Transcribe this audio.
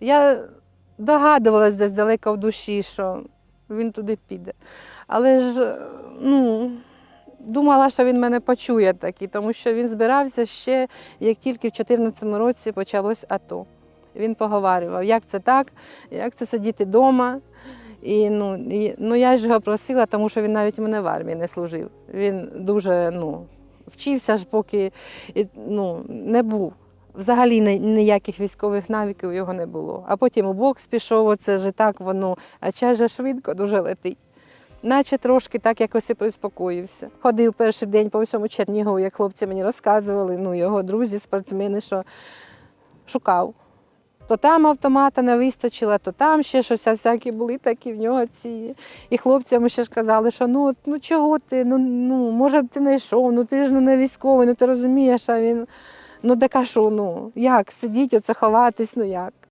Я догадувалась десь далеко в душі, що він туди піде. Але ж ну, думала, що він мене почує таки, тому що він збирався ще, як тільки в 2014 році почалось АТО. Він поговорював, як це так, як це сидіти вдома. І, ну, і, ну, я ж його просила, тому що він навіть мене в армії не служив. Він дуже ну, вчився ж, поки ну, не був. Взагалі ніяких військових навиків його не було. А потім у бокс пішов, оце ж так воно, а же швидко дуже летить. Наче трошки так якось і приспокоївся. Ходив перший день по всьому Чернігову, як хлопці мені розказували, ну, його друзі, спортсмени, що шукав. То там автомата не вистачило, то там ще щось, а всякі були такі в нього ці. І хлопцям ще ж казали, що ну, ну чого ти, ну, ну може б ти не йшов, ну ти ж ну, не військовий, ну ти розумієш, а він. Ну де а що, ну як сидіть, оце ховатись, ну як?